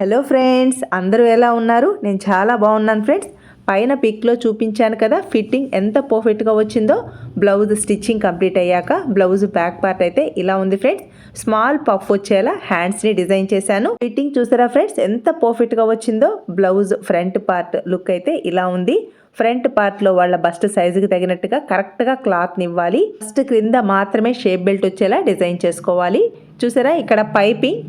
Hello friends అందరూ ఎలా ఉన్నారు? నేను చాలా బాగున్నాను ఫ్రెండ్స్ పైన పిక్లో చూపించాను కదా ఫిట్టింగ్ ఎంత పర్ఫెక్ట్గా వచ్చిందో. బ్లౌజ్ స్టిచ్చింగ్ కంప్లీట్ అయ్యాక బ్లౌజ్ బ్యాక్ పార్ట్ అయితే ఇలా ఉంది ఫ్రెండ్స్ స్మాల్ పఫ్ వచ్చేలా హ్యాండ్స్ని డిజైన్ చేశాను. ఫిట్టింగ్ చూసారా ఫ్రెండ్స్ ఎంత పర్ఫెక్ట్గా వచ్చిందో. బ్లౌజ్ ఫ్రంట్ పార్ట్ లుక్ అయితే ఇలా ఉంది. ఫ్రంట్ పార్ట్లో వాళ్ళ బస్ట్ సైజుకి తగినట్టుగా కరెక్ట్గా క్లాత్ని ఇవ్వాలి. ఫస్ట్ క్రింద మాత్రమే షేప్ బెల్ట్ వచ్చేలా డిజైన్ చేసుకోవాలి. చూసారా ఇక్కడ పైపింగ్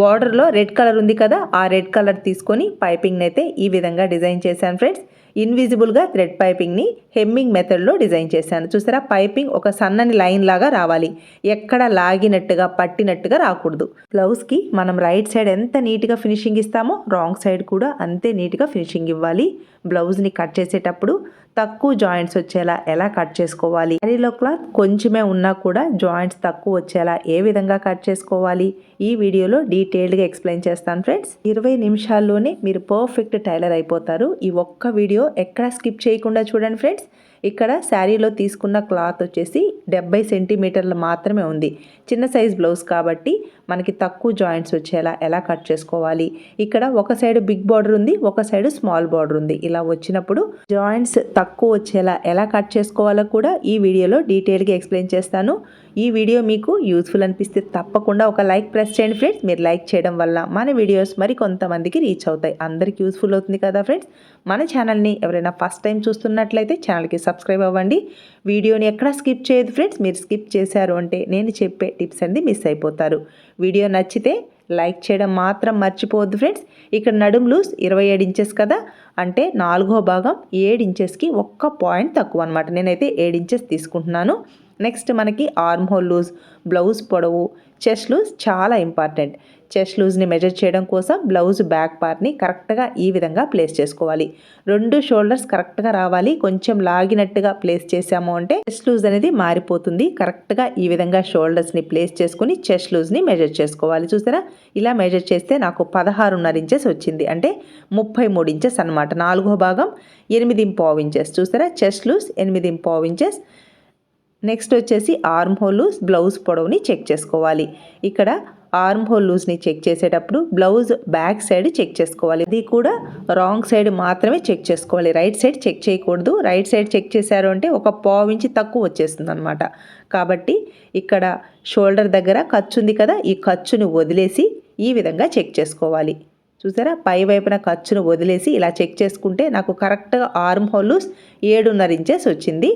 బార్డర్లో రెడ్ కలర్ ఉంది కదా ఆ రెడ్ కలర్ తీసుకొని పైపింగ్ని అయితే ఈ విధంగా డిజైన్ చేశాను ఫ్రెండ్స్. ఇన్విజిబుల్గా థ్రెడ్ పైపింగ్ని హెమ్మింగ్ మెథడ్లో డిజైన్ చేశాను. చూసారా పైపింగ్ ఒక సన్నని లైన్ లాగా రావాలి. ఎక్కడ లాగినట్టుగా పట్టినట్టుగా రాకూడదు. బ్లౌజ్కి మనం రైట్ సైడ్ ఎంత నీట్గా ఫినిషింగ్ ఇస్తామో రాంగ్ సైడ్ కూడా అంతే నీట్గా ఫినిషింగ్ ఇవ్వాలి. బ్లౌజ్ని కట్ చేసేటప్పుడు తక్కువ జాయింట్స్ వచ్చేలా ఎలా కట్ చేసుకోవాలి? శారీలో క్లాత్ కొంచెమే ఉన్నా కూడా జాయింట్స్ తక్కువ వచ్చేలా ఏ విధంగా కట్ చేసుకోవాలి? ఈ వీడియోలో డీటెయిల్డ్గా ఎక్స్ప్లెయిన్ చేస్తాను ఫ్రెండ్స్. ఇరవై నిమిషాల్లోనే మీరు పర్ఫెక్ట్ టైలర్ అయిపోతారు. ఈ ఒక్క వీడియో ఎక్కడ స్కిప్ చేయకుండా చూడండి ఫ్రెండ్స్. ఇక్కడ శారీలో తీసుకున్న క్లాత్ వచ్చేసి డెబ్బై సెంటీమీటర్లు మాత్రమే ఉంది. చిన్న సైజ్ బ్లౌజ్ కాబట్టి మనకి తక్కువ జాయింట్స్ వచ్చేలా ఎలా కట్ చేసుకోవాలి? ఇక్కడ ఒక సైడ్ బిగ్ బార్డర్ ఉంది ఒక సైడ్ స్మాల్ బార్డర్ ఉంది. ఇలా వచ్చినప్పుడు జాయింట్స్ తక్కువ వచ్చేలా ఎలా కట్ చేసుకోవాలో కూడా ఈ వీడియోలో డీటెయిల్గా ఎక్స్ప్లెయిన్ చేస్తాను. ఈ వీడియో మీకు యూస్ఫుల్ అనిపిస్తే తప్పకుండా ఒక లైక్ ప్రెస్ చేయండి ఫ్రెండ్స్. మీరు లైక్ చేయడం వల్ల మన వీడియోస్ మరి కొంతమందికి రీచ్ అవుతాయి. అందరికి యూస్ఫుల్ అవుతుంది కదా ఫ్రెండ్స్? మన ఛానల్ని ఎవరైనా ఫస్ట్ టైం చూస్తున్నట్లయితే ఛానల్కి సబ్స్క్రైబ్ అవ్వండి. వీడియోని ఎక్కడ స్కిప్ చేయదు ఫ్రెండ్స్. మీరు స్కిప్ చేశారు అంటే నేను చెప్పే టిప్స్ అనేది మిస్ అయిపోతారు. వీడియో నచ్చితే లైక్ చేయడం మాత్రం మర్చిపోవద్దు ఫ్రెండ్స్. ఇక్కడ నడుం లూస్ ఇరవై ఏడు ఇంచెస్ కదా. అంటే నాలుగో భాగం ఏడు ఇంచెస్కి ఒక్క పాయింట్ తక్కువ అనమాట నేనైతే ఏడు ఇంచెస్ తీసుకుంటున్నాను. నెక్స్ట్ మనకి ఆర్మ్ హోల్ లూజ్ బ్లౌజ్ పొడవు చెస్ట్ లూజ్ చాలా ఇంపార్టెంట్ చెస్ట్ లూజ్ని మెజర్ చేయడం కోసం బ్లౌజ్ బ్యాక్ పార్ట్ని కరెక్ట్గా ఈ విధంగా ప్లేస్ చేసుకోవాలి. రెండు షోల్డర్స్ కరెక్ట్గా రావాలి. కొంచెం లాగినట్టుగా ప్లేస్ చేసాము అంటే చెస్ట్ లూజ్ అనేది మారిపోతుంది. కరెక్ట్గా ఈ విధంగా షోల్డర్స్ని ప్లేస్ చేసుకుని చెస్ట్ లూజ్ని మెజర్ చేసుకోవాలి. చూసారా? ఇలా మెజర్ చేస్తే నాకు పదహారున్నర ఇంచెస్ వచ్చింది. అంటే ముప్పై మూడు ఇంచెస్ అనమాట నాలుగో భాగం ఎనిమిది పావు ఇంచెస్ చూసారా? చెస్ట్ లూజ్ ఎనిమిది పావు ఇంచెస్ నెక్స్ట్ వచ్చేసి ఆర్మ్ హోల్ లూజ్ బ్లౌజ్ పొడవుని చెక్ చేసుకోవాలి. ఇక్కడ ఆర్మ్ హోల్ లూజ్ని చెక్ చేసేటప్పుడు బ్లౌజ్ బ్యాక్ సైడ్ చెక్ చేసుకోవాలి. ఇది కూడా రాంగ్ సైడ్ మాత్రమే చెక్ చేసుకోవాలి. రైట్ సైడ్ చెక్ చేయకూడదు. రైట్ సైడ్ చెక్ చేశారు అంటే ఒక పావు ఇంచి తక్కువ వచ్చేస్తుంది అనమాట కాబట్టి ఇక్కడ షోల్డర్ దగ్గర ఖర్చు ఉంది కదా ఈ ఖర్చుని వదిలేసి ఈ విధంగా చెక్ చేసుకోవాలి. చూసారా? పై వైపున ఖర్చును వదిలేసి ఇలా చెక్ చేసుకుంటే నాకు కరెక్ట్గా ఆర్మ్ హోల్ లూజ్ ఏడున్నర ఇంచెస్ వచ్చింది.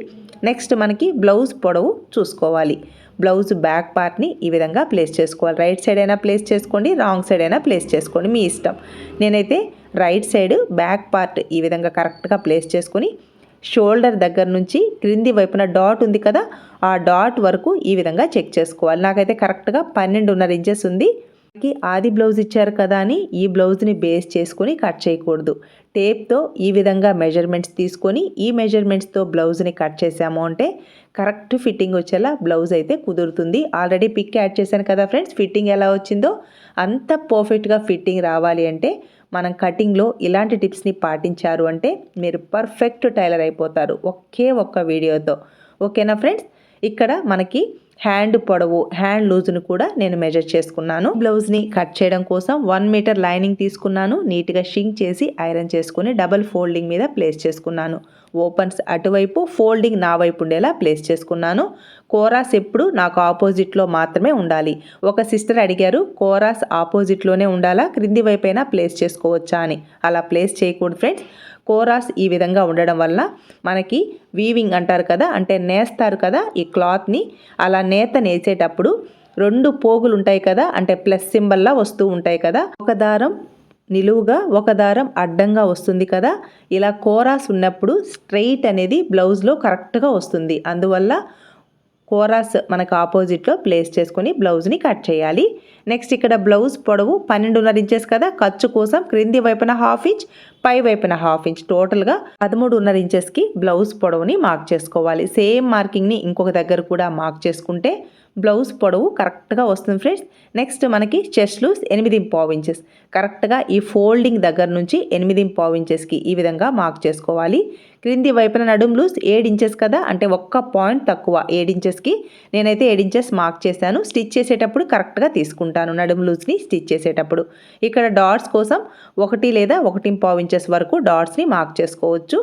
నెక్స్ట్ మనకి బ్లౌజ్ పొడవు చూసుకోవాలి. బ్లౌజ్ బ్యాక్ పార్ట్ని ఈ విధంగా ప్లేస్ చేసుకోవాలి. రైట్ సైడ్ అయినా ప్లేస్ చేసుకోండి రాంగ్ సైడ్ అయినా ప్లేస్ చేసుకోండి మీ ఇష్టం. నేనైతే రైట్ సైడ్ బ్యాక్ పార్ట్ ఈ విధంగా కరెక్ట్గా ప్లేస్ చేసుకొని షోల్డర్ దగ్గర నుంచి క్రింది వైపున డాట్ ఉంది కదా ఆ డాట్ వరకు ఈ విధంగా చెక్ చేసుకోవాలి. నాకైతే కరెక్ట్గా పన్నెండున్నర ఇంచెస్ ఉంది. కి ఆది బ్లౌజ్ ఇచ్చారు కదా అని ఈ బ్లౌజ్ని బేస్ చేసుకొని కట్ చేయకూడదు. టేప్తో ఈ విధంగా మెజర్మెంట్స్ తీసుకొని ఈ మెజర్మెంట్స్తో బ్లౌజ్ని కట్ చేసాము అంటే కరెక్ట్ ఫిట్టింగ్ వచ్చేలా బ్లౌజ్ అయితే కుదురుతుంది. ఆల్రెడీ పిక్ యాడ్ చేశాను కదా ఫ్రెండ్స్ ఫిట్టింగ్ ఎలా వచ్చిందో అంత పర్ఫెక్ట్గా ఫిట్టింగ్ రావాలి అంటే మనం కటింగ్లో ఇలాంటి టిప్స్ని పాటించారు అంటే మీరు పర్ఫెక్ట్ టైలర్ అయిపోతారు ఒకే ఒక్క వీడియోతో. ఓకేనా ఫ్రెండ్స్ ఇక్కడ మనకి హ్యాండ్ పొడవు హ్యాండ్ లూజ్ను కూడా నేను మెజర్ చేసుకున్నాను. బ్లౌజ్ని కట్ చేయడం కోసం వన్ మీటర్ లైనింగ్ తీసుకున్నాను. నీట్గా షింక్ చేసి ఐరన్ చేసుకుని డబల్ ఫోల్డింగ్ మీద ప్లేస్ చేసుకున్నాను. ఓపెన్స్ అటువైపు ఫోల్డింగ్ నా వైపు ఉండేలా ప్లేస్ చేసుకున్నాను. కోరాస్ ఎప్పుడు నాకు ఆపోజిట్లో మాత్రమే ఉండాలి. ఒక సిస్టర్ అడిగారు కోరాస్ ఆపోజిట్లోనే ఉండాలా? క్రింది వైపైనా ప్లేస్ చేసుకోవచ్చా? అని. అలా ప్లేస్ చేయకూడదు ఫ్రెండ్స్ కోరాస్ ఈ విధంగా ఉండడం వల్ల మనకి వీవింగ్ అంటారు కదా అంటే నేస్తారు కదా ఈ క్లాత్ని. అలా నేత నేసేటప్పుడు రెండు పోగులు ఉంటాయి కదా అంటే ప్లస్ సింబల్లా వస్తూ ఉంటాయి కదా. ఒక దారం నిలువుగా ఒక దారం అడ్డంగా వస్తుంది కదా. ఇలా కోరాస్ ఉన్నప్పుడు స్ట్రెయిట్ అనేది బ్లౌజ్లో కరెక్ట్గా వస్తుంది. అందువల్ల కోరాస్ మనకు ఆపోజిట్లో ప్లేస్ చేసుకొని బ్లౌజ్ని కట్ చేయాలి. నెక్స్ట్ ఇక్కడ బ్లౌజ్ పొడవు పన్నెండున్నర ఇంచెస్ కదా. ఖర్చు కోసం క్రింది వైపున హాఫ్ ఇంచ్ పై వైపున హాఫ్ ఇంచ్ టోటల్గా పదమూడున్నర ఇంచెస్కి బ్లౌజ్ పొడవుని మార్క్ చేసుకోవాలి. సేమ్ మార్కింగ్ని ఇంకొక దగ్గర కూడా మార్క్ చేసుకుంటే బ్లౌజ్ పొడవు కరెక్ట్గా వస్తుంది ఫ్రెండ్స్. నెక్స్ట్ మనకి చెస్ట్ లూస్ ఎనిమిది పావు ఇంచెస్. కరెక్ట్గా ఈ ఫోల్డింగ్ దగ్గర నుంచి ఎనిమిది పావు ఇంచెస్కి ఈ విధంగా మార్క్ చేసుకోవాలి. క్రింది వైపున నడుం లూస్ ఏడు ఇంచెస్ కదా అంటే ఒక్క పాయింట్ తక్కువ ఏడు ఇంచెస్కి నేనైతే ఏడు ఇంచెస్ మార్క్ చేశాను. స్టిచ్ చేసేటప్పుడు కరెక్ట్గా తీసుకుంటాను నడుం లూస్ని స్టిచ్ చేసేటప్పుడు. ఇక్కడ డాట్స్ కోసం ఒకటి లేదా ఒకటి పావు ఇంచెస్ వరకు డాట్స్ని మార్క్ చేసుకోవచ్చు.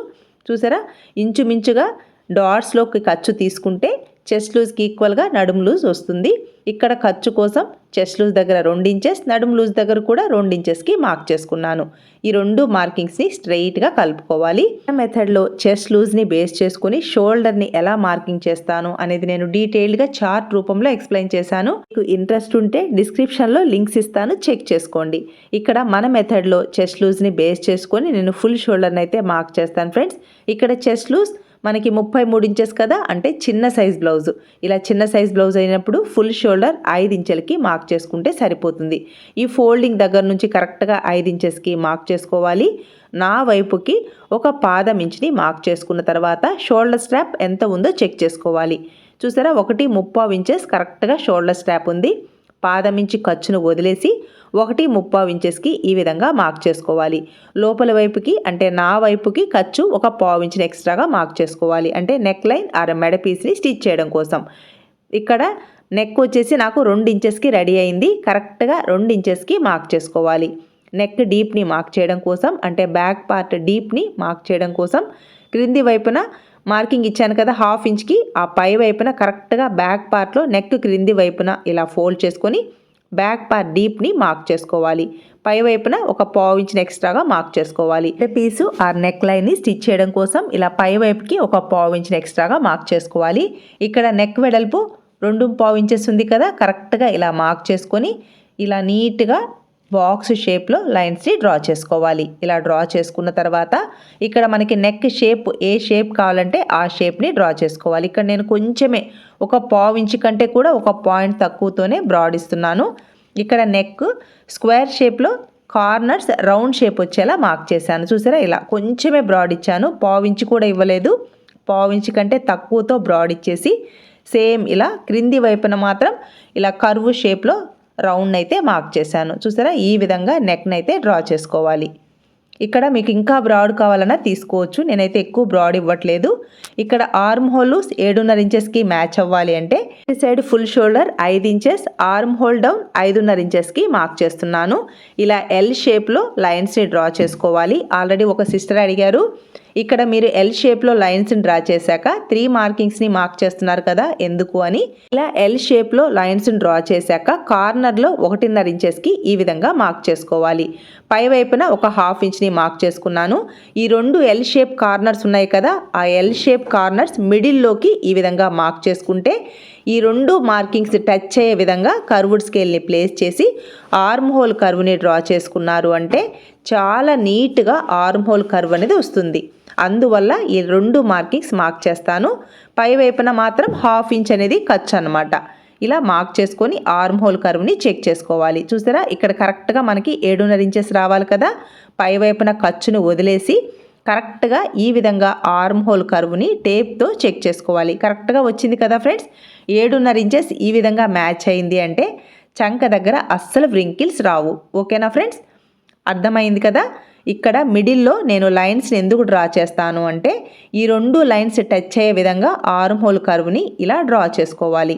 చూసారా? ఇంచుమించుగా డాట్స్లోకి ఖర్చు తీసుకుంటే చెస్ట్ లూజ్కి ఈక్వల్గా నడుము లూజ్ వస్తుంది. ఇక్కడ ఖర్చు కోసం చెస్ట్ లూజ్ దగ్గర రెండు ఇంచెస్ నడుము లూజ్ దగ్గర కూడా రెండు ఇంచెస్కి మార్క్ చేసుకున్నాను. ఈ రెండు మార్కింగ్స్ని స్ట్రైట్గా కలుపుకోవాలి. మెథడ్లో చెస్ట్ లూజ్ని బేస్ చేసుకుని షోల్డర్ని ఎలా మార్కింగ్ చేస్తాను అనేది నేను డీటెయిల్డ్గా చార్ట్ రూపంలో ఎక్స్ప్లెయిన్ చేశాను. మీకు ఇంట్రెస్ట్ ఉంటే డిస్క్రిప్షన్లో లింక్స్ ఇస్తాను చెక్ చేసుకోండి. ఇక్కడ మన మెథడ్లో చెస్ట్ లూజ్ని బేస్ చేసుకొని నేను ఫుల్ షోల్డర్ని అయితే మార్క్ చేస్తాను ఫ్రెండ్స్ ఇక్కడ చెస్ట్ లూజ్ మనకి ముప్పై మూడు ఇంచెస్ కదా? అంటే చిన్న సైజ్ బ్లౌజ్ ఇలా చిన్న సైజ్ బ్లౌజ్ అయినప్పుడు ఫుల్ షోల్డర్ ఐదు ఇంచెలకి మార్క్ చేసుకుంటే సరిపోతుంది. ఈ ఫోల్డింగ్ దగ్గర నుంచి కరెక్ట్గా ఐదు ఇంచెస్కి మార్క్ చేసుకోవాలి. నా వైపుకి ఒక పాదం ఇంచుని మార్క్ చేసుకున్న తర్వాత షోల్డర్ స్ట్రాప్ ఎంత ఉందో చెక్ చేసుకోవాలి. చూసారా? ఒకటి ముప్పావు ఇంచెస్ కరెక్ట్గా షోల్డర్ స్ట్రాప్ ఉంది. పాదం ఇంచి ఖర్చును వదిలేసి ఒకటి ముప్పావు ఇంచెస్కి ఈ విధంగా మార్క్ చేసుకోవాలి. లోపల వైపుకి అంటే నా వైపుకి ఖర్చు ఒక పావు ఇంచుని ఎక్స్ట్రాగా మార్క్ చేసుకోవాలి. అంటే నెక్ లైన్ ఆర్ మెడ పీస్ని స్టిచ్ చేయడం కోసం. ఇక్కడ నెక్ వచ్చేసి నాకు రెండు ఇంచెస్కి రెడీ అయింది. కరెక్ట్గా రెండు ఇంచెస్కి మార్క్ చేసుకోవాలి. నెక్ డీప్ని మార్క్ చేయడం కోసం అంటే బ్యాక్ పార్ట్ డీప్ని మార్క్ చేయడం కోసం క్రింది వైపున మార్కింగ్ ఇచ్చాను కదా హాఫ్ ఇంచ్కి. ఆ పై వైపున కరెక్ట్గా బ్యాక్ పార్ట్లో నెక్ క్రింది వైపున ఇలా ఫోల్డ్ చేసుకొని బ్యాక్ పార్ట్ డీప్ని మార్క్ చేసుకోవాలి. పై వైపున ఒక పావు ఇంచిన ఎక్స్ట్రాగా మార్క్ చేసుకోవాలి. పీసు ఆ నెక్ లైన్ని స్టిచ్ చేయడం కోసం ఇలా పై వైపుకి ఒక పావు ఇంచిన ఎక్స్ట్రాగా మార్క్ చేసుకోవాలి. ఇక్కడ నెక్ వెడల్పు రెండు పావు ఇంచెస్ ఉంది కదా కరెక్ట్గా ఇలా మార్క్ చేసుకొని ఇలా నీట్గా బాక్స్ షేప్లో లైన్స్ని డ్రా చేసుకోవాలి. ఇలా డ్రా చేసుకున్న తర్వాత ఇక్కడ మనకి నెక్ షేప్ ఏ షేప్ కావాలంటే ఆ షేప్ని డ్రా చేసుకోవాలి. ఇక్కడ నేను కొంచెమే ఒక పావు ఇంచు కంటే కూడా ఒక పాయింట్ తక్కువతోనే బ్రాడ్ ఇస్తున్నాను. ఇక్కడ నెక్ స్క్వేర్ షేప్లో కార్నర్స్ రౌండ్ షేప్ వచ్చేలా మార్క్ చేశాను. చూసారా ఇలా కొంచెమే బ్రాడ్ ఇచ్చాను. పావు ఇంచు కూడా ఇవ్వలేదు. పావు ఇంచు కంటే తక్కువతో బ్రాడ్ ఇచ్చేసి సేమ్ ఇలా క్రింది వైపున మాత్రం ఇలా కర్వ్ షేప్లో రౌండ్ అయితే మార్క్ చేశాను. చూసారా? ఈ విధంగా నెక్ని అయితే డ్రా చేసుకోవాలి. ఇక్కడ మీకు ఇంకా బ్రాడ్ కావాలన్నా తీసుకోవచ్చు. నేనైతే ఎక్కువ బ్రాడ్ ఇవ్వట్లేదు. ఇక్కడ ఆర్మ్ హోల్ ఏడున్నర ఇంచెస్కి మ్యాచ్ అవ్వాలి అంటే ఈ సైడ్ ఫుల్ షోల్డర్ ఐదు ఇంచెస్ ఆర్మ్ హోల్ డౌన్ ఐదున్నర ఇంచెస్కి మార్క్ చేస్తున్నాను. ఇలా ఎల్ షేప్లో లైన్స్ని డ్రా చేసుకోవాలి. ఆల్రెడీ ఒక సిస్టర్ అడిగారు ఇక్కడ మీరు ఎల్ షేప్లో లైన్స్ని డ్రా చేశాక త్రీ మార్కింగ్స్ని మార్క్ చేస్తున్నారు కదా ఎందుకు అని. ఇలా ఎల్ షేప్లో లైన్స్ని డ్రా చేశాక కార్నర్లో ఒకటిన్నర ఇంచెస్కి ఈ విధంగా మార్క్ చేసుకోవాలి. పై వైపున ఒక హాఫ్ ఇంచ్ని మార్క్ చేసుకున్నాను. ఈ రెండు ఎల్ షేప్ కార్నర్స్ ఉన్నాయి కదా ఆ ఎల్ షేప్ కార్నర్స్ మిడిల్లోకి ఈ విధంగా మార్క్ చేసుకుంటే ఈ రెండు మార్కింగ్స్ టచ్ అయ్యే విధంగా కర్వుడ్ స్కేల్ని ప్లేస్ చేసి ఆర్మ్ హోల్ కర్వ్ని డ్రా చేసుకున్నారు అంటే చాలా నీట్గా ఆర్మ్ హోల్ కర్వ్ అనేది వస్తుంది. అందువల్ల ఈ రెండు మార్కింగ్స్ మార్క్ చేస్తాను. పై వైపున మాత్రం హాఫ్ ఇంచ్ అనేది ఖర్చు అనమాట ఇలా మార్క్ చేసుకొని ఆర్మ్ హోల్ కర్వ్ని చెక్ చేసుకోవాలి. చూసారా? ఇక్కడ కరెక్ట్గా మనకి ఏడున్నర ఇంచెస్ రావాలి కదా? పై వైపున ఖర్చును వదిలేసి కరెక్ట్గా ఈ విధంగా ఆర్మ్ హోల్ కర్వ్ని టేప్తో చెక్ చేసుకోవాలి. కరెక్ట్గా వచ్చింది కదా ఫ్రెండ్స్? ఏడున్నర ఇంచెస్ ఈ విధంగా మ్యాచ్ అయింది అంటే చంక దగ్గర అస్సలు వ్రింకిల్స్ రావు. ఓకేనా ఫ్రెండ్స్? అర్థమైంది కదా? ఇక్కడ మిడిల్లో నేను లైన్స్ని ఎందుకు డ్రా చేస్తాను అంటే ఈ రెండు లైన్స్ టచ్ అయ్యే విధంగా ఆర్మ్ హోల్ కర్వ్ని ఇలా డ్రా చేసుకోవాలి.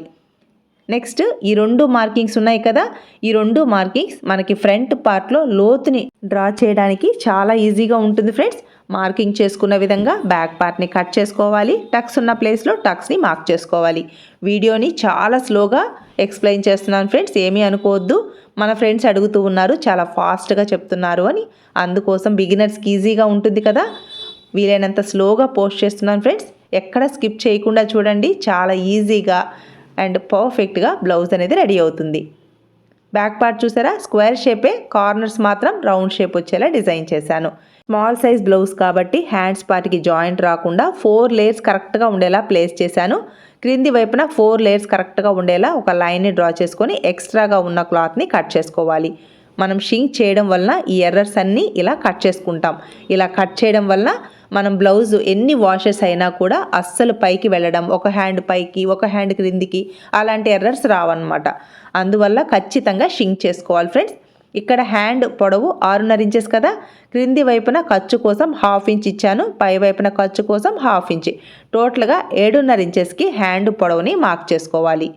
నెక్స్ట్ ఈ రెండు మార్కింగ్స్ ఉన్నాయి కదా ఈ రెండు మార్కింగ్స్ మనకి ఫ్రంట్ పార్ట్లో లోతుని డ్రా చేయడానికి చాలా ఈజీగా ఉంటుంది ఫ్రెండ్స్. మార్కింగ్ చేసుకున్న విధంగా బ్యాక్ పార్ట్ని కట్ చేసుకోవాలి టక్స్ ఉన్న ప్లేస్లో టక్స్ని మార్క్ చేసుకోవాలి. వీడియోని చాలా స్లోగా ఎక్స్ప్లెయిన్ చేస్తున్నాను ఫ్రెండ్స్ ఏమీ అనుకోవద్దు. మన ఫ్రెండ్స్ అడుగుతూ ఉన్నారు చాలా ఫాస్ట్గా చెప్తున్నారు అని. అందుకోసం బిగినర్స్కి ఈజీగా ఉంటుంది కదా. వీలైనంత స్లోగా పోస్ట్ చేస్తున్నాను ఫ్రెండ్స్. ఎక్కడ స్కిప్ చేయకుండా చూడండి చాలా ఈజీగా అండ్ పర్ఫెక్ట్గా బ్లౌజ్ అనేది రెడీ అవుతుంది. బ్యాక్ పార్ట్ చూసారా? స్క్వేర్ షేపే కార్నర్స్ మాత్రం రౌండ్ షేప్ వచ్చేలా డిజైన్ చేశాను. స్మాల్ సైజ్ బ్లౌజ్ కాబట్టి హ్యాండ్స్ పార్ట్కి జాయింట్ రాకుండా ఫోర్ లేయర్స్ కరెక్ట్గా ఉండేలా ప్లేస్ చేశాను. క్రింది వైపున ఫోర్ లేయర్స్ కరెక్ట్గా ఉండేలా ఒక లైన్ని డ్రా చేసుకొని ఎక్స్ట్రాగా ఉన్న క్లాత్ని కట్ చేసుకోవాలి. మనం షింక్ చేయడం వలన ఈ ఎర్రర్స్ అన్నీ ఇలా కట్ చేసుకుంటాం. ఇలా కట్ చేయడం వలన మనం బ్లౌజ్ ఎన్ని వాషెస్ అయినా కూడా అస్సలు పైకి వెళ్ళడం ఒక హ్యాండ్ పైకి ఒక హ్యాండ్ క్రిందికి అలాంటి ఎర్రర్స్ రావన్నమాట. అందువల్ల ఖచ్చితంగా షింక్ చేసుకోవాలి ఫ్రెండ్స్. ఇక్కడ హ్యాండ్ పొడవు ఆరున్నర ఇంచెస్ కదా. క్రింది వైపున ఖర్చు కోసం హాఫ్ ఇంచ్ ఇచ్చాను. పై వైపున ఖర్చు కోసం హాఫ్ ఇంచ్. టోటల్గా ఏడున్నర ఇంచెస్కి హ్యాండ్ పొడవుని మార్క్ చేసుకోవాలి.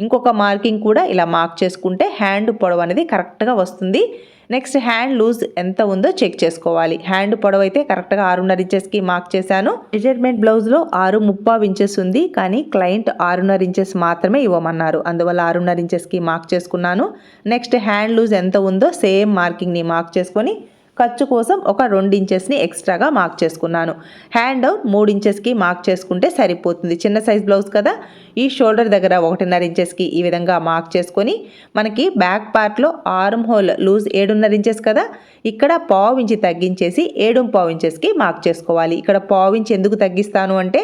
ఇంకొక మార్కింగ్ కూడా ఇలా మార్క్ చేసుకుంటే హ్యాండ్ పొడవు అనేది కరెక్ట్గా వస్తుంది. నెక్స్ట్ హ్యాండ్ లూజ్ ఎంత ఉందో చెక్ చేసుకోవాలి. హ్యాండ్ పొడవు అయితే కరెక్ట్గా ఆరున్నర ఇంచెస్కి మార్క్ చేశాను. మెజర్మెంట్ బ్లౌజ్లో ఆరు ముప్పావు ఇంచెస్ ఉంది. కానీ క్లయింట్ ఆరున్నర ఇంచెస్ మాత్రమే ఇవ్వమన్నారు. అందువల్ల ఆరున్నర ఇంచెస్కి మార్క్ చేసుకున్నాను. నెక్స్ట్ హ్యాండ్ లూజ్ ఎంత ఉందో సేమ్ మార్కింగ్ని మార్క్ చేసుకొని ఖర్చు కోసం ఒక రెండు ఇంచెస్ని ఎక్స్ట్రాగా మార్క్ చేసుకున్నాను. హ్యాండ్ మూడు ఇంచెస్కి మార్క్ చేసుకుంటే సరిపోతుంది. చిన్న సైజ్ బ్లౌజ్ కదా? ఈ షోల్డర్ దగ్గర ఒకటిన్నర ఇంచెస్కి ఈ విధంగా మార్క్ చేసుకొని మనకి బ్యాక్ పార్ట్లో ఆర్మ్ హోల్ లూజ్ ఏడున్నర ఇంచెస్ కదా? ఇక్కడ పావు ఇంచి తగ్గించేసి ఏడు పావు ఇంచెస్కి మార్క్ చేసుకోవాలి. ఇక్కడ పావు ఇంచి ఎందుకు తగ్గిస్తాను అంటే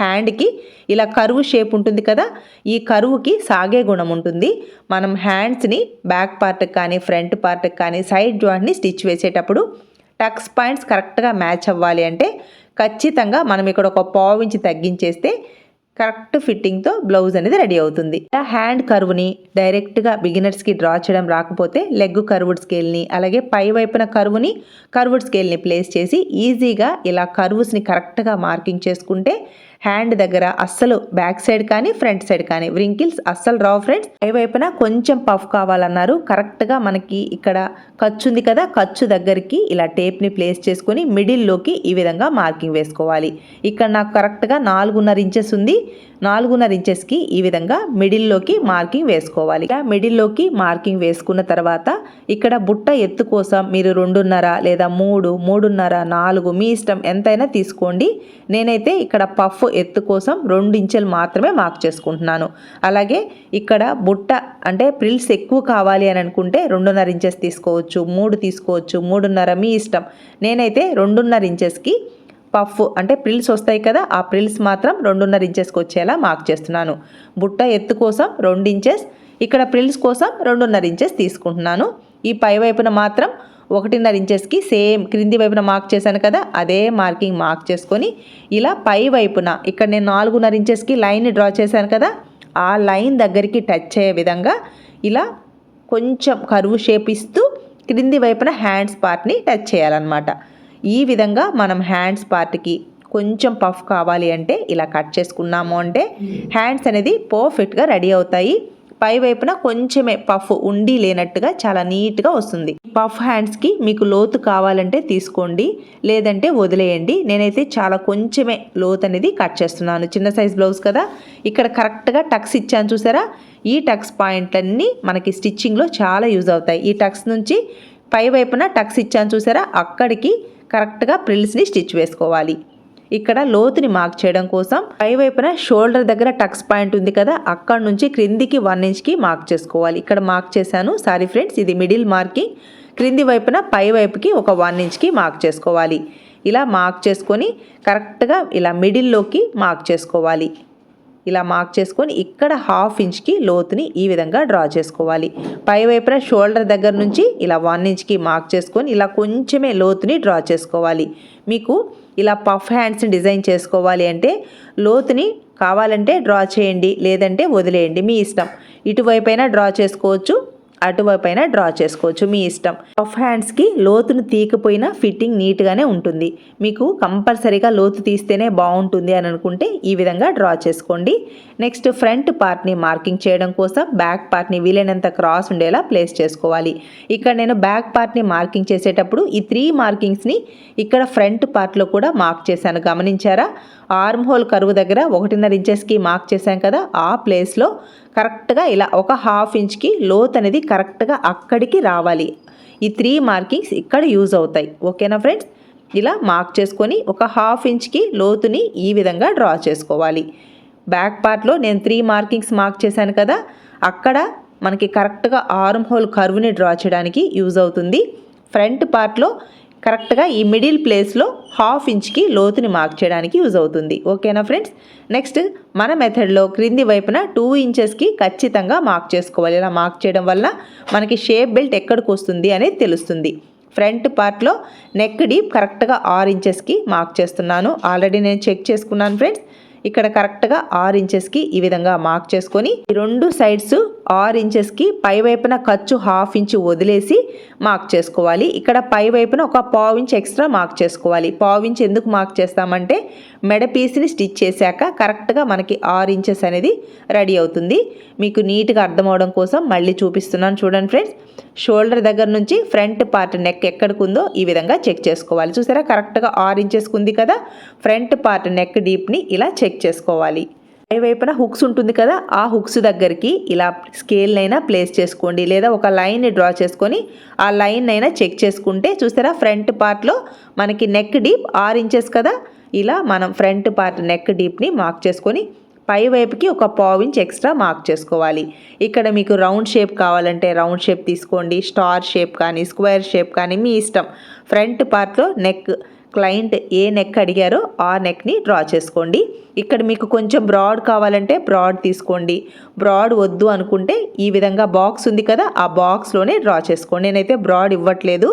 హ్యాండ్కి ఇలా కరువు షేప్ ఉంటుంది కదా ఈ కరువుకి సాగే గుణం ఉంటుంది. మనం హ్యాండ్స్ని బ్యాక్ పార్ట్కి కానీ ఫ్రంట్ పార్ట్కి కానీ సైడ్ జాయింట్ని స్టిచ్ వేసేటప్పుడు టక్స్ పాయింట్స్ కరెక్ట్గా మ్యాచ్ అవ్వాలి అంటే ఖచ్చితంగా మనం ఇక్కడ ఒక పావు ఇంచి తగ్గించేస్తే కరెక్ట్ ఫిట్టింగ్తో బ్లౌజ్ అనేది రెడీ అవుతుంది. ఇలా హ్యాండ్ కరువుని డైరెక్ట్గా బిగినర్స్కి డ్రా చేయడం రాకపోతే లెగ్ కర్వుడ్ స్కేల్ని అలాగే పై వైపున కరువుని కర్వుడ్ స్కేల్ని ప్లేస్ చేసి ఈజీగా ఇలా కర్వ్స్ని కరెక్ట్గా మార్కింగ్ చేసుకుంటే హ్యాండ్ దగ్గర అస్సలు బ్యాక్ సైడ్ కానీ ఫ్రంట్ సైడ్ కానీ. వ్రింకిల్స్ అస్సలు రావు ఫ్రెండ్స్. ఏ వైపున కొంచెం పఫ్ కావాలన్నారు. కరెక్ట్గా మనకి ఇక్కడ ఖర్చు ఉంది కదా ఖర్చు దగ్గరికి ఇలా టేప్ని ప్లేస్ చేసుకొని మిడిల్లోకి ఈ విధంగా మార్కింగ్ వేసుకోవాలి. ఇక్కడ నాకు కరెక్ట్గా నాలుగున్నర ఇంచెస్ ఉంది. నాలుగున్నర ఇంచెస్కి ఈ విధంగా మిడిల్లోకి మార్కింగ్ వేసుకోవాలి. ఇక మిడిల్లోకి మార్కింగ్ వేసుకున్న తర్వాత ఇక్కడ బుట్ట ఎత్తు కోసం మీరు రెండున్నర లేదా మూడు మూడున్నర నాలుగు మీ ఇష్టం ఎంతైనా తీసుకోండి. నేనైతే ఇక్కడ పఫ్ ఎత్తు కోసం రెండు ఇంచెలు మాత్రమే మార్క్ చేసుకుంటున్నాను. అలాగే ఇక్కడ బుట్ట అంటే ప్రిల్స్ ఎక్కువ కావాలి అని అనుకుంటే రెండున్నర ఇంచెస్ తీసుకోవచ్చు మూడు తీసుకోవచ్చు మూడున్నర మీ ఇష్టం. నేనైతే రెండున్నర ఇంచెస్కి పఫ్ అంటే ప్రిల్స్ వస్తాయి కదా ఆ ప్రిల్స్ మాత్రం రెండున్నర ఇంచెస్కి వచ్చేలా మార్క్ చేస్తున్నాను. బుట్ట ఎత్తు కోసం రెండు ఇంచెస్ ఇక్కడ ప్రిల్స్ కోసం రెండున్నర ఇంచెస్ తీసుకుంటున్నాను. ఈ పై వైపున మాత్రం ఒకటిన్నర ఇంచెస్కి సేమ్ క్రింది వైపున మార్క్ చేశాను కదా అదే మార్కింగ్ మార్క్ చేసుకొని ఇలా పై వైపున ఇక్కడ నేను నాలుగున్నర ఇంచెస్కి లైన్ డ్రా చేశాను కదా ఆ లైన్ దగ్గరికి టచ్ అయ్యే విధంగా ఇలా కొంచెం కరువు షేప్ ఇస్తూ క్రింది వైపున హ్యాండ్స్ పార్ట్ని టచ్ చేయాలన్నమాట. ఈ విధంగా మనం హ్యాండ్స్ పార్ట్కి కొంచెం పఫ్ కావాలి అంటే ఇలా కట్ చేసుకున్నాము అంటే హ్యాండ్స్ అనేది పర్ఫెక్ట్గా రెడీ అవుతాయి. పై వైపున కొంచెమే పఫ్ ఉండి లేనట్టుగా చాలా నీట్గా వస్తుంది. పఫ్ హ్యాండ్స్కి మీకు లోతు కావాలంటే తీసుకోండి లేదంటే వదిలేయండి. నేనైతే చాలా కొంచెమే లోతు అనేది కట్ చేస్తున్నాను. చిన్న సైజ్ బ్లౌజ్ కదా? ఇక్కడ కరెక్ట్గా టక్స్ ఇచ్చాను చూసారా? ఈ టక్స్ పాయింట్లన్నీ మనకి స్టిచ్చింగ్లో చాలా యూజ్ అవుతాయి. ఈ టక్స్ నుంచి పై వైపున టక్స్ ఇచ్చాను చూసారా? అక్కడికి కరెక్ట్గా ప్రిల్స్ని స్టిచ్ వేసుకోవాలి. ఇక్కడ లోతుని మార్క్ చేయడం కోసం పై వైపున షోల్డర్ దగ్గర టక్స్ పాయింట్ ఉంది కదా అక్కడ నుంచి క్రిందికి వన్ ఇంచ్కి మార్క్ చేసుకోవాలి. ఇక్కడ మార్క్ చేశాను సారీ ఫ్రెండ్స్ ఇది మిడిల్ మార్కింగ్. క్రింది వైపున పై వైపుకి ఒక వన్ ఇంచ్కి మార్క్ చేసుకోవాలి. ఇలా మార్క్ చేసుకొని కరెక్ట్గా ఇలా మిడిల్లోకి మార్క్ చేసుకోవాలి. ఇలా మార్క్ చేసుకొని ఇక్కడ హాఫ్ ఇంచ్కి లోతుని ఈ విధంగా డ్రా చేసుకోవాలి. పై వైపున షోల్డర్ దగ్గర నుంచి ఇలా వన్ ఇంచ్కి మార్క్ చేసుకొని ఇలా కొంచెమే లోతుని డ్రా చేసుకోవాలి. మీకు ఇలా పఫ్ హ్యాండ్స్ని డిజైన్ చేసుకోవాలి అంటే లోతుని కావాలంటే డ్రా చేయండి లేదంటే వదిలేయండి మీ ఇష్టం. ఇటువైపైనా డ్రా చేసుకోవచ్చు. అటువైపైన డ్రా చేసుకోవచ్చు మీ ఇష్టం. పఫ్ హ్యాండ్స్కి లోతును తీయకపోయినా ఫిట్టింగ్ నీట్గానే ఉంటుంది. మీకు కంపల్సరీగా లోతు తీస్తేనే బాగుంటుంది అని అనుకుంటే ఈ విధంగా డ్రా చేసుకోండి. నెక్స్ట్ ఫ్రంట్ పార్ట్ని మార్కింగ్ చేయడం కోసం బ్యాక్ పార్ట్ని వీలైనంత క్రాస్ ఉండేలా ప్లేస్ చేసుకోవాలి. ఇక్కడ నేను బ్యాక్ పార్ట్ని మార్కింగ్ చేసేటప్పుడు ఈ త్రీ మార్కింగ్స్ని ఇక్కడ ఫ్రంట్ పార్ట్లో కూడా మార్క్ చేశాను. గమనించారా? ఆర్మ్ హోల్ కరువు దగ్గర ఒకటిన్నర ఇంచెస్కి మార్క్ చేశాం కదా ఆ ప్లేస్లో కరెక్ట్గా ఇలా ఒక హాఫ్ ఇంచ్కి లోత్ అనేది కరెక్ట్గా అక్కడికి రావాలి. ఈ త్రీ మార్కింగ్స్ ఇక్కడ యూజ్ అవుతాయి. ఓకేనా ఫ్రెండ్స్? ఇలా మార్క్ చేసుకొని ఒక హాఫ్ ఇంచ్కి లోతుని ఈ విధంగా డ్రా చేసుకోవాలి. బ్యాక్ పార్ట్లో నేను త్రీ మార్కింగ్స్ మార్క్ చేశాను కదా అక్కడ మనకి కరెక్ట్గా ఆర్మ్ హోల్ కర్వ్ని డ్రా చేయడానికి యూజ్ అవుతుంది. ఫ్రంట్ పార్ట్లో కరెక్ట్గా ఈ మిడిల్ ప్లేస్లో హాఫ్ ఇంచ్కి లోతుని మార్క్ చేయడానికి యూజ్ అవుతుంది. ఓకేనా ఫ్రెండ్స్? నెక్స్ట్ మన మెథడ్లో క్రింది వైపున టూ ఇంచెస్కి ఖచ్చితంగా మార్క్ చేసుకోవాలి. ఇలా మార్క్ చేయడం వల్ల మనకి షేప్ బెల్ట్ ఎక్కడికి వస్తుంది అనేది తెలుస్తుంది. ఫ్రంట్ పార్ట్లో నెక్ డీప్ కరెక్ట్గా ఆరు ఇంచెస్కి మార్క్ చేస్తున్నాను. ఆల్రెడీ నేను చెక్ చేసుకున్నాను ఫ్రెండ్స్. ఇక్కడ కరెక్ట్గా ఆరు ఇంచెస్కి ఈ విధంగా మార్క్ చేసుకొని రెండు సైడ్స్ ఆరు ఇంచెస్కి పై వైపున ఖర్చు హాఫ్ ఇంచ్ వదిలేసి మార్క్ చేసుకోవాలి. ఇక్కడ పై వైపున ఒక పావు ఇంచ్ ఎక్స్ట్రా మార్క్ చేసుకోవాలి. పావు ఇంచ్ ఎందుకు మార్క్ చేస్తామంటే మెడ పీస్ని స్టిచ్ చేశాక కరెక్ట్గా మనకి ఆరు ఇంచెస్ అనేది రెడీ అవుతుంది. మీకు నీట్గా అర్థమవడం కోసం మళ్ళీ చూపిస్తున్నాను చూడండి ఫ్రెండ్స్. షోల్డర్ దగ్గర నుంచి ఫ్రంట్ పార్ట్ నెక్ ఎక్కడికి ఉందో ఈ విధంగా చెక్ చేసుకోవాలి. చూసారా? కరెక్ట్గా ఆరు ఇంచెస్కి ఉంది కదా? ఫ్రంట్ పార్ట్ నెక్ డీప్ని ఇలా చెక్ చేసుకోవాలి. పై వైపున హుక్స్ ఉంటుంది కదా? ఆ హుక్స్ దగ్గరికి ఇలా స్కేల్ అయినా ప్లేస్ చేసుకోండి. లేదా ఒక లైన్ని డ్రా చేసుకొని ఆ లైన్ అయినా చెక్ చేసుకుంటే చూసారా? ఫ్రంట్ పార్ట్లో మనకి నెక్ డీప్ ఆరు ఇంచెస్ కదా? ఇలా మనం ఫ్రంట్ పార్ట్ నెక్ డీప్ని మార్క్ చేసుకొని పై వైపుకి ఒక పావు ఇంచ్ ఎక్స్ట్రా మార్క్ చేసుకోవాలి. ఇక్కడ మీకు రౌండ్ షేప్ కావాలంటే రౌండ్ షేప్ తీసుకోండి. స్టార్ షేప్ కానీ స్క్వేర్ షేప్ కానీ మీ ఇష్టం. ఫ్రంట్ పార్ట్లో నెక్ క్లయింట్ ఏ నెక్ అడిగారో ఆ నెక్ని డ్రా చేసుకోండి. ఇక్కడ మీకు కొంచెం బ్రాడ్ కావాలంటే బ్రాడ్ తీసుకోండి. బ్రాడ్ వద్దు అనుకుంటే ఈ విధంగా బాక్స్ ఉంది కదా ఆ బాక్స్లోనే డ్రా చేసుకోండి. నేనైతే బ్రాడ్ ఇవ్వట్లేదు.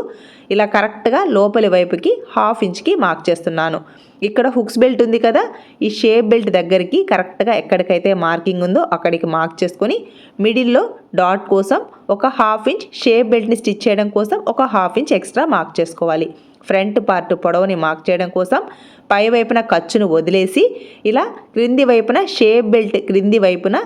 ఇలా కరెక్ట్గా లోపలి వైపుకి హాఫ్ ఇంచ్కి మార్క్ చేస్తున్నాను. ఇక్కడ హుక్స్ బెల్ట్ ఉంది కదా ఈ షేప్ బెల్ట్ దగ్గరికి కరెక్ట్గా ఎక్కడికైతే మార్కింగ్ ఉందో అక్కడికి మార్క్ చేసుకొని మిడిల్లో డాట్ కోసం ఒక హాఫ్ ఇంచ్ షేప్ బెల్ట్ని స్టిచ్ చేయడం కోసం ఒక హాఫ్ ఇంచ్ ఎక్స్ట్రా మార్క్ చేసుకోవాలి. ఫ్రంట్ పార్ట్ పొడవుని మార్క్ చేయడం కోసం పై వైపున ఖర్చును వదిలేసి ఇలా క్రింది వైపున షేప్ బెల్ట్ క్రింది వైపున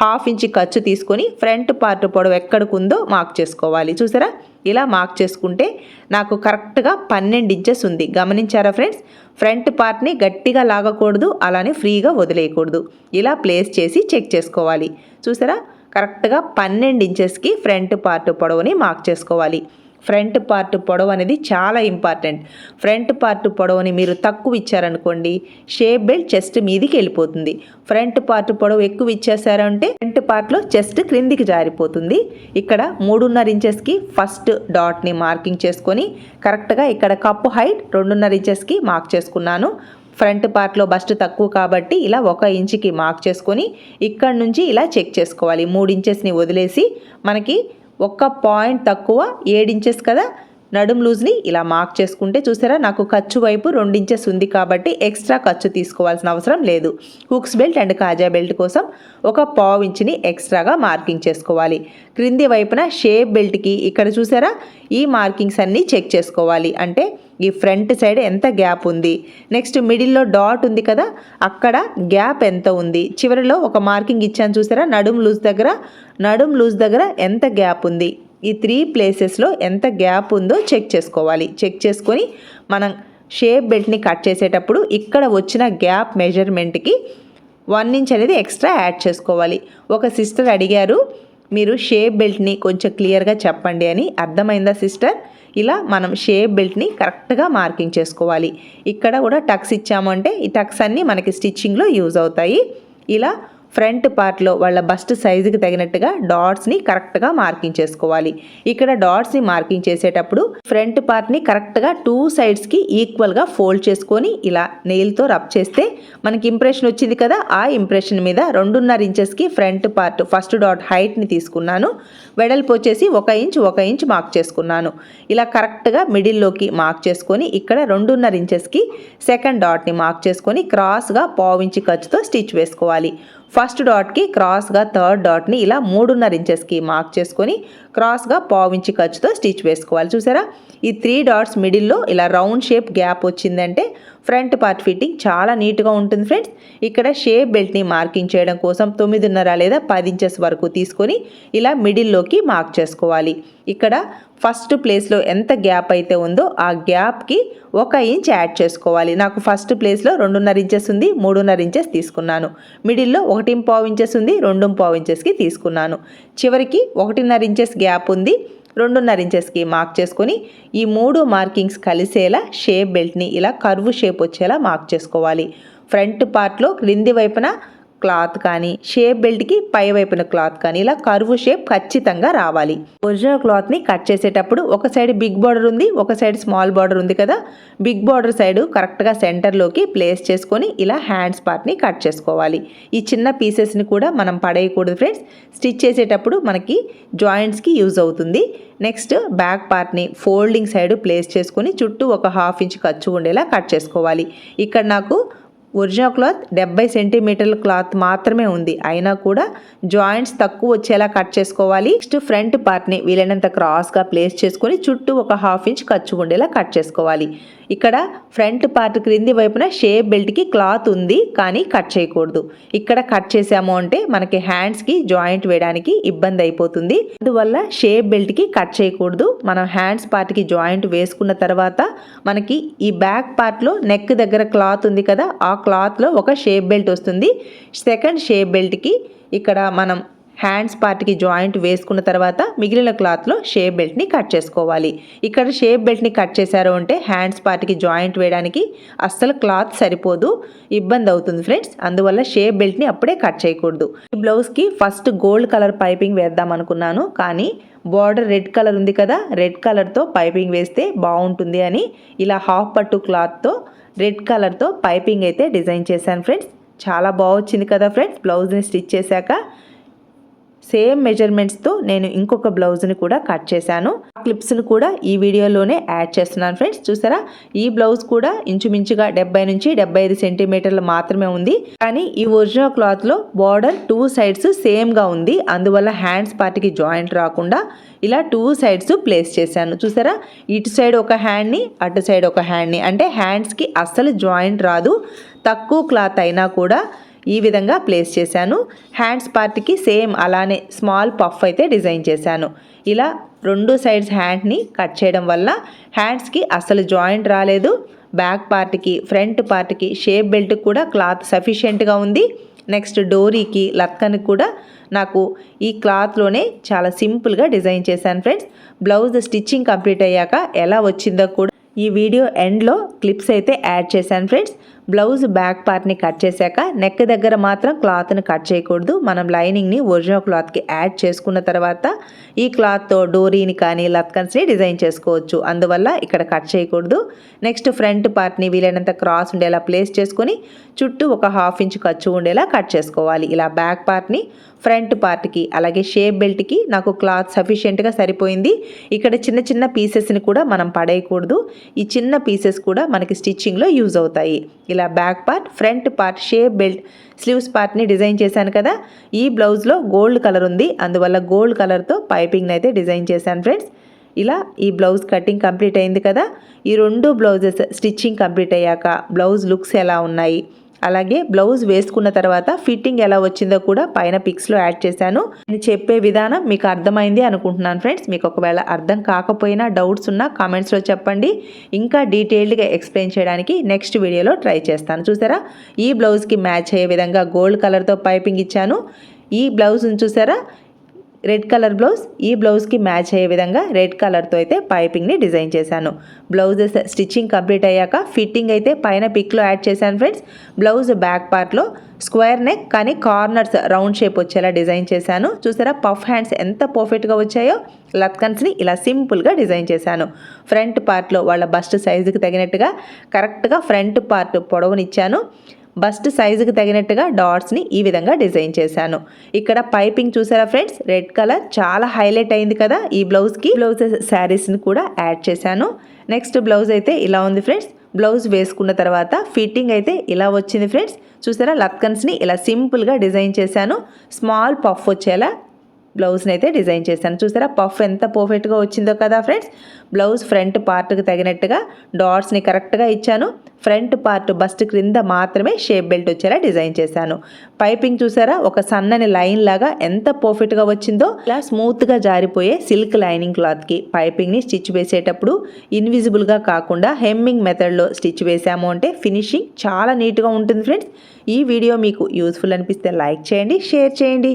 హాఫ్ ఇంచ్ ఖర్చు తీసుకొని ఫ్రంట్ పార్ట్ పొడవు ఎక్కడికి ఉందో మార్క్ చేసుకోవాలి. చూసారా? ఇలా మార్క్ చేసుకుంటే నాకు కరెక్ట్గా పన్నెండు ఇంచెస్ ఉంది. గమనించారా ఫ్రెండ్స్? ఫ్రంట్ పార్ట్ని గట్టిగా లాగకూడదు అలానే ఫ్రీగా వదిలేయకూడదు. ఇలా ప్లేస్ చేసి చెక్ చేసుకోవాలి. చూసారా? కరెక్ట్గా పన్నెండు ఇంచెస్కి ఫ్రంట్ పార్ట్ పొడవుని మార్క్ చేసుకోవాలి. ఫ్రంట్ పార్ట్ పొడవు అనేది చాలా ఇంపార్టెంట్. ఫ్రంట్ పార్ట్ పొడవుని మీరు తక్కువ ఇచ్చారనుకోండి షేప్ బెల్ట్ చెస్ట్ మీదికి వెళ్ళిపోతుంది. ఫ్రంట్ పార్ట్ పొడవు ఎక్కువ ఇచ్చేసారంటే ఫ్రంట్ పార్ట్లో చెస్ట్ క్రిందికి జారిపోతుంది. ఇక్కడ మూడున్నర ఇంచెస్కి ఫస్ట్ డాట్ని మార్కింగ్ చేసుకొని కరెక్ట్గా ఇక్కడ కప్పు హైట్ రెండున్నర ఇంచెస్కి మార్క్ చేసుకున్నాను. ఫ్రంట్ పార్ట్లో బస్ట్ తక్కువ కాబట్టి ఇలా ఒక ఇంచుకి మార్క్ చేసుకొని ఇక్కడ నుంచి ఇలా చెక్ చేసుకోవాలి. మూడు ఇంచెస్ని వదిలేసి మనకి ఒక్క పాయింట్ తక్కువ ఏడించెస్ కదా? నడుం లూజ్ని ఇలా మార్క్ చేసుకుంటే చూసారా? నాకు ఖర్చు వైపు రెండించెస్ ఉంది కాబట్టి ఎక్స్ట్రా ఖర్చు తీసుకోవాల్సిన అవసరం లేదు. హుక్స్ బెల్ట్ అండ్ కాజా బెల్ట్ కోసం ఒక పావు ఇంచుని ఎక్స్ట్రాగా మార్కింగ్ చేసుకోవాలి. క్రింది వైపున షేప్ బెల్ట్కి ఇక్కడ చూసారా? ఈ మార్కింగ్స్ అన్నీ చెక్ చేసుకోవాలి. అంటే ఈ ఫ్రంట్ సైడ్ ఎంత గ్యాప్ ఉంది? నెక్స్ట్ మిడిల్లో డాట్ ఉంది కదా అక్కడ గ్యాప్ ఎంత ఉంది? చివరిలో ఒక మార్కింగ్ ఇచ్చాను చూసారా? నడుం లూజ్ దగ్గర నడుం లూజ్ దగ్గర ఎంత గ్యాప్ ఉంది? ఈ త్రీ ప్లేసెస్లో ఎంత గ్యాప్ ఉందో చెక్ చేసుకోవాలి. చెక్ చేసుకొని మనం షేప్ బెల్ట్ని కట్ చేసేటప్పుడు ఇక్కడ వచ్చిన గ్యాప్ మెజర్మెంట్కి వన్ ఇంచ్ అనేది ఎక్స్ట్రా యాడ్ చేసుకోవాలి. ఒక సిస్టర్ అడిగారు మీరు షేప్ బెల్ట్ని కొంచెం క్లియర్గా చెప్పండి అని. అర్థమైందా సిస్టర్? ఇలా మనం షేప్ బెల్ట్ని కరెక్ట్గా మార్కింగ్ చేసుకోవాలి. ఇక్కడ కూడా టక్స్ ఇచ్చామంటే ఈ టక్స్ అన్నీ మనకి స్టిచ్చింగ్లో యూజ్ అవుతాయి. ఇలా ఫ్రంట్ పార్ట్లో వాళ్ళ బస్ట్ సైజుకి తగినట్టుగా డాట్స్ని కరెక్ట్గా మార్కింగ్ చేసుకోవాలి. ఇక్కడ డాట్స్ని మార్కింగ్ చేసేటప్పుడు ఫ్రంట్ పార్ట్ని కరెక్ట్గా టూ సైడ్స్కి ఈక్వల్గా ఫోల్డ్ చేసుకొని ఇలా నెయిల్తో రబ్ చేస్తే మనకి ఇంప్రెషన్ వచ్చింది కదా ఆ ఇంప్రెషన్ మీద రెండున్నర ఇంచెస్కి ఫ్రంట్ పార్ట్ ఫస్ట్ డాట్ హైట్ని తీసుకున్నాను. వెడల్పు వచ్చేసి ఒక ఇంచ్ ఒక ఇంచ్ మార్క్ చేసుకున్నాను. ఇలా కరెక్ట్గా మిడిల్లోకి మార్క్ చేసుకొని ఇక్కడ రెండున్నర ఇంచెస్కి సెకండ్ డాట్ని మార్క్ చేసుకొని క్రాస్గా పావు ఇంచ్ ఖర్చుతో స్టిచ్ వేసుకోవాలి. ఫస్ట్ డాట్కి క్రాస్గా థర్డ్ డాట్ని ఇలా మూడున్నర ఇంచెస్కి మార్క్ చేసుకొని క్రాస్గా పావించి ఖర్చుతో స్టిచ్ వేసుకోవాలి. చూసారా? ఈ త్రీ డాట్స్ మిడిల్లో ఇలా రౌండ్ షేప్ గ్యాప్ వచ్చిందంటే ఫ్రంట్ పార్ట్ ఫిట్టింగ్ చాలా నీట్గా ఉంటుంది ఫ్రెండ్స్. ఇక్కడ షేప్ బెల్ట్ని మార్కింగ్ చేయడం కోసం తొమ్మిదిన్నర లేదా పది ఇంచెస్ వరకు తీసుకొని ఇలా మిడిల్లోకి మార్క్ చేసుకోవాలి. ఇక్కడ ఫస్ట్ ప్లేస్లో ఎంత గ్యాప్ అయితే ఉందో ఆ గ్యాప్కి ఒక ఇంచ్ యాడ్ చేసుకోవాలి. నాకు ఫస్ట్ ప్లేస్లో రెండున్నర ఇంచెస్ ఉంది మూడున్నర ఇంచెస్ తీసుకున్నాను. మిడిల్లో ఒకటి పావు ఇంచెస్ ఉంది రెండు పావు ఇంచెస్కి తీసుకున్నాను. చివరికి ఒకటిన్నర ఇంచెస్ గ్యాప్ ఉంది. రెండున్నర ఇంచెస్కి మార్క్ చేసుకొని ఈ మూడు మార్కింగ్స్ కలిసేలా షేప్ బెల్ట్ని ఇలా కర్వ్ షేప్ వచ్చేలా మార్క్ చేసుకోవాలి. ఫ్రంట్ పార్ట్లో క్రింది వైపున క్లాత్ కానీ షేప్ బెల్ట్కి పై వైపున క్లాత్ కానీ ఇలా కరువు షేప్ ఖచ్చితంగా రావాలి. ఒరిజినల్ క్లాత్ని కట్ చేసేటప్పుడు ఒక సైడ్ బిగ్ బార్డర్ ఉంది ఒక సైడ్ స్మాల్ బార్డర్ ఉంది కదా? బిగ్ బార్డర్ సైడ్ కరెక్ట్గా సెంటర్లోకి ప్లేస్ చేసుకొని ఇలా హ్యాండ్స్ పార్ట్ని కట్ చేసుకోవాలి. ఈ చిన్న పీసెస్ని కూడా మనం పడేయకూడదు ఫ్రెండ్స్. స్టిచ్ చేసేటప్పుడు మనకి జాయింట్స్కి యూజ్ అవుతుంది. నెక్స్ట్ బ్యాక్ పార్ట్ని ఫోల్డింగ్ సైడ్ ప్లేస్ చేసుకొని చుట్టూ ఒక హాఫ్ ఇంచ్ ఖర్చు ఉండేలా కట్ చేసుకోవాలి. ఇక్కడ నాకు ఒరిజినల్ క్లాత్ డెబ్బై సెంటీమీటర్ల క్లాత్ మాత్రమే ఉంది. అయినా కూడా జాయింట్స్ తక్కువ వచ్చేలా కట్ చేసుకోవాలి. నెక్స్ట్ ఫ్రంట్ పార్ట్ని వీలైనంత క్రాస్గా ప్లేస్ చేసుకొని చుట్టూ ఒక హాఫ్ ఇంచ్ ఖర్చు ఉండేలా కట్ చేసుకోవాలి. ఇక్కడ ఫ్రంట్ పార్ట్ క్రింది వైపున షేప్ బెల్ట్కి క్లాత్ ఉంది కానీ కట్ చేయకూడదు. ఇక్కడ కట్ చేసాము అంటే మనకి హ్యాండ్స్కి జాయింట్ వేయడానికి ఇబ్బంది అయిపోతుంది. అందువల్ల షేప్ బెల్ట్కి కట్ చేయకూడదు. మనం హ్యాండ్స్ పార్ట్కి జాయింట్ వేసుకున్న తర్వాత మనకి ఈ బ్యాక్ పార్ట్లో నెక్ దగ్గర క్లాత్ ఉంది కదా ఆ క్లాత్లో ఒక షేప్ బెల్ట్ వస్తుంది. సెకండ్ షేప్ బెల్ట్కి ఇక్కడ మనం హ్యాండ్స్ పార్ట్కి జాయింట్ వేసుకున్న తర్వాత మిగిలిన క్లాత్లో షేప్ బెల్ట్ని కట్ చేసుకోవాలి. ఇక్కడ షేప్ బెల్ట్ని కట్ చేశారు అంటే హ్యాండ్స్ పార్ట్కి జాయింట్ వేయడానికి అస్సలు క్లాత్ సరిపోదు ఇబ్బంది అవుతుంది ఫ్రెండ్స్. అందువల్ల షేప్ బెల్ట్ని అప్పుడే కట్ చేయకూడదు. ఈ బ్లౌజ్కి ఫస్ట్ గోల్డ్ కలర్ పైపింగ్ వేద్దాం అనుకున్నాను. కానీ బార్డర్ రెడ్ కలర్ ఉంది కదా రెడ్ కలర్తో పైపింగ్ వేస్తే బాగుంటుంది అని ఇలా హాఫ్ పట్టు క్లాత్తో రెడ్ కలర్తో పైపింగ్ అయితే డిజైన్ చేశాను ఫ్రెండ్స్. చాలా బాగా వచ్చింది కదా ఫ్రెండ్స్ బ్లౌజ్ని స్టిచ్ చేశాక. సేమ్ మెజర్మెంట్స్తో నేను ఇంకొక బ్లౌజ్ని కూడా కట్ చేశాను. క్లిప్స్ని కూడా ఈ వీడియోలోనే యాడ్ చేస్తున్నాను ఫ్రెండ్స్. చూసారా? ఈ బ్లౌజ్ కూడా ఇంచుమించుగా డెబ్బై నుంచి డెబ్బై ఐదు సెంటీమీటర్లు మాత్రమే ఉంది. కానీ ఈ ఒరిజినల్ క్లాత్లో బార్డర్ టూ సైడ్స్ సేమ్గా ఉంది. అందువల్ల హ్యాండ్స్ పార్ట్కి జాయింట్ రాకుండా ఇలా టూ సైడ్స్ ప్లేస్ చేశాను. చూసారా? ఇటు సైడ్ ఒక హ్యాండ్ని అటు సైడ్ ఒక హ్యాండ్ని. అంటే హ్యాండ్స్కి అస్సలు జాయింట్ రాదు. తక్కువ క్లాత్ అయినా కూడా ఈ విధంగా ప్లేస్ చేశాను. హ్యాండ్స్ పార్ట్కి సేమ్ అలానే స్మాల్ పఫ్ అయితే డిజైన్ చేశాను. ఇలా రెండు సైడ్స్ హ్యాండ్ని కట్ చేయడం వల్ల హ్యాండ్స్కి అసలు జాయింట్ రాలేదు. బ్యాక్ పార్ట్కి ఫ్రంట్ పార్ట్కి షేప్ బెల్ట్ కూడా క్లాత్ సఫిషియెంట్గా ఉంది. నెక్స్ట్ డోరీకి లక్కన్కి కూడా నాకు ఈ క్లాత్లోనే చాలా సింపుల్గా డిజైన్ చేశాను ఫ్రెండ్స్ బ్లౌజ్ స్టిచ్చింగ్ కంప్లీట్ అయ్యాక ఎలా వచ్చిందో కూడా ఈ వీడియో ఎండ్లో క్లిప్స్ అయితే యాడ్ చేశాను ఫ్రెండ్స్ బ్లౌజ్ బ్యాక్ పార్ట్ని కట్ చేశాక నెక్ దగ్గర మాత్రం క్లాత్ని కట్ చేయకూడదు. మనం లైనింగ్ని ఒరిజినల్ క్లాత్కి యాడ్ చేసుకున్న తర్వాత ఈ క్లాత్తో డోరీని కానీ లత్కన్స్ని డిజైన్ చేసుకోవచ్చు. అందువల్ల ఇక్కడ కట్ చేయకూడదు. నెక్స్ట్ ఫ్రంట్ పార్ట్ని వీలైనంత క్రాస్ ఉండేలా ప్లేస్ చేసుకొని చుట్టూ ఒక హాఫ్ ఇంచ్ ఖర్చు ఉండేలా కట్ చేసుకోవాలి. ఇలా బ్యాక్ పార్ట్ని ఫ్రంట్ పార్ట్కి అలాగే షేప్ బెల్ట్కి నాకు క్లాత్ సఫిషియెంట్గా సరిపోయింది. ఇక్కడ చిన్న చిన్న పీసెస్ని కూడా మనం పడేయకూడదు. ఈ చిన్న పీసెస్ కూడా మనకి స్టిచ్చింగ్లో యూజ్ అవుతాయి. ఇలా back part front part shape belt sleeves పార్ట్ని డిజైన్ చేశాను కదా. ఈ బ్లౌజ్లో గోల్డ్ కలర్ ఉంది. అందువల్ల గోల్డ్ కలర్తో పైపింగ్ని అయితే డిజైన్ చేశాను ఫ్రెండ్స్. ఇలా ఈ బ్లౌజ్ కటింగ్ కంప్లీట్ అయింది కదా. ఈ రెండు బ్లౌజెస్ స్టిచ్చింగ్ కంప్లీట్ అయ్యాక బ్లౌజ్ లుక్స్ ఎలా ఉన్నాయి? అలాగే బ్లౌజ్ వేసుకున్న తర్వాత ఫిట్టింగ్ ఎలా వచ్చిందో కూడా పైన పిక్స్లో యాడ్ చేశాను. నేను చెప్పే విధానం మీకు అర్థమైంది అనుకుంటున్నాను ఫ్రెండ్స్. మీకు ఒకవేళ అర్థం కాకపోయినా డౌట్స్ ఉన్నా కామెంట్స్లో చెప్పండి. ఇంకా డీటెయిల్డ్గా ఎక్స్ప్లెయిన్ చేయడానికి నెక్స్ట్ వీడియోలో ట్రై చేస్తాను. చూసారా? ఈ బ్లౌజ్కి మ్యాచ్ అయ్యే విధంగా గోల్డ్ కలర్తో పైపింగ్ ఇచ్చాను. ఈ బ్లౌజ్ని చూసారా? రెడ్ కలర్ బ్లౌజ్ ఈ బ్లౌజ్కి మ్యాచ్ అయ్యే విధంగా రెడ్ కలర్తో అయితే పైపింగ్ని డిజైన్ చేశాను. బ్లౌజెస్ స్టిచ్చింగ్ కంప్లీట్ అయ్యాక ఫిట్టింగ్ అయితే పైన పిక్లో యాడ్ చేశాను ఫ్రెండ్స్. బ్లౌజ్ బ్యాక్ పార్ట్లో స్క్వేర్ నెక్ కానీ కార్నర్స్ రౌండ్ షేప్ వచ్చేలా డిజైన్ చేశాను. చూసారా పఫ్ హ్యాండ్స్ ఎంత పర్ఫెక్ట్గా వచ్చాయో? లత్కన్స్ని ఇలా సింపుల్గా డిజైన్ చేశాను. ఫ్రంట్ పార్ట్లో వాళ్ళ బస్ట్ సైజుకి తగినట్టుగా కరెక్ట్గా ఫ్రంట్ పార్ట్ పొడవునిచ్చాను. బస్ట్ సైజుకి తగినట్టుగా డాట్స్ని ఈ విధంగా డిజైన్ చేశాను. ఇక్కడ పైపింగ్ చూసారా ఫ్రెండ్స్? Red colour. చాలా హైలైట్ అయింది కదా ఈ బ్లౌజ్కి బ్లౌజ్ శారీస్ని కూడా యాడ్ చేశాను. నెక్స్ట్ బ్లౌజ్ అయితే ఇలా ఉంది ఫ్రెండ్స్. బ్లౌజ్ వేసుకున్న తర్వాత ఫిట్టింగ్ అయితే ఇలా వచ్చింది ఫ్రెండ్స్. చూసారా లత్కన్స్ని ఇలా సింపుల్గా డిజైన్ చేశాను. స్మాల్ పఫ్ వచ్చేలా బ్లౌజ్ని అయితే డిజైన్ చేశాను. చూసారా పఫ్ ఎంత పర్ఫెక్ట్గా వచ్చిందో కదా ఫ్రెండ్స్. బ్లౌజ్ ఫ్రంట్ పార్ట్కి తగినట్టుగా డాట్స్ని కరెక్ట్గా ఇచ్చాను. ఫ్రంట్ పార్ట్ బస్ట్ క్రింద మాత్రమే షేప్ బెల్ట్ వచ్చేలా డిజైన్ చేశాను. పైపింగ్ చూసారా ఒక సన్నని లైన్ లాగా ఎంత పర్ఫెక్ట్గా వచ్చిందో ఇలా స్మూత్గా జారిపోయే సిల్క్ లైనింగ్ క్లాత్కి పైపింగ్ని స్టిచ్ వేసేటప్పుడు ఇన్విజిబుల్గా కాకుండా హెమ్మింగ్ మెథడ్లో స్టిచ్ వేసాము అంటే ఫినిషింగ్ చాలా నీట్గా ఉంటుంది ఫ్రెండ్స్. ఈ వీడియో మీకు యూస్ఫుల్ అనిపిస్తే లైక్ చేయండి షేర్ చేయండి.